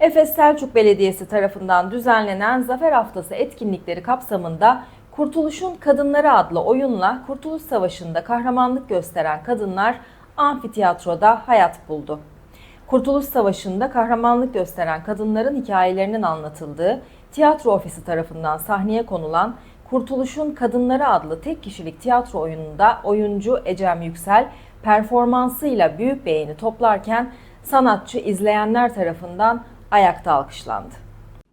Efes Selçuk Belediyesi tarafından düzenlenen Zafer Haftası etkinlikleri kapsamında Kurtuluş'un Kadınları adlı oyunla Kurtuluş Savaşı'nda kahramanlık gösteren kadınlar amfiteyatroda hayat buldu. Kurtuluş Savaşı'nda kahramanlık gösteren kadınların hikayelerinin anlatıldığı tiyatro ofisi tarafından sahneye konulan Kurtuluş'un Kadınları adlı tek kişilik tiyatro oyununda oyuncu Ecem Yüksel performansıyla büyük beğeni toplarken sanatçı izleyenler tarafından ayakta alkışlandı.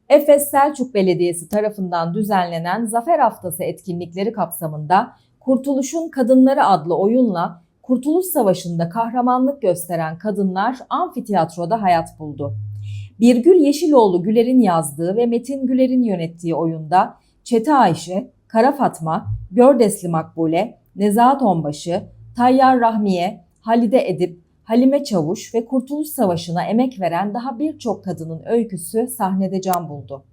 Efes Selçuk Belediyesi tarafından düzenlenen Zafer Haftası etkinlikleri kapsamında Kurtuluş'un Kadınları adlı oyunla Kurtuluş Savaşı'nda kahramanlık gösteren kadınlar amfiteyatroda hayat buldu. Birgül Yeşiloğlu Güler'in yazdığı ve Metin Güler'in yönettiği oyunda Çete Ayşe, Kara Fatma, Gördesli Makbule, Nezahat Onbaşı, Tayyar Rahmiye, Halide Edip, Halime Çavuş ve Kurtuluş Savaşı'na emek veren daha birçok kadının öyküsü sahnede can buldu.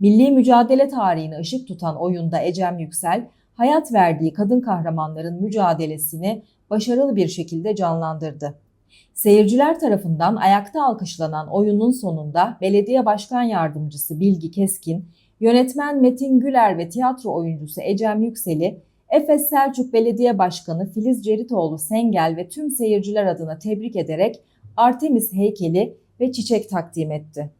Milli mücadele tarihine ışık tutan oyunda Ecem Yüksel, hayat verdiği kadın kahramanların mücadelesini başarılı bir şekilde canlandırdı. Seyirciler tarafından ayakta alkışlanan oyunun sonunda Belediye Başkan Yardımcısı Bilgi Keskin, yönetmen Metin Güler ve tiyatro oyuncusu Ecem Yüksel'i Efes Selçuk Belediye Başkanı Filiz Ceritoğlu Sengel ve tüm seyirciler adına tebrik ederek Artemis heykeli ve çiçek takdim etti.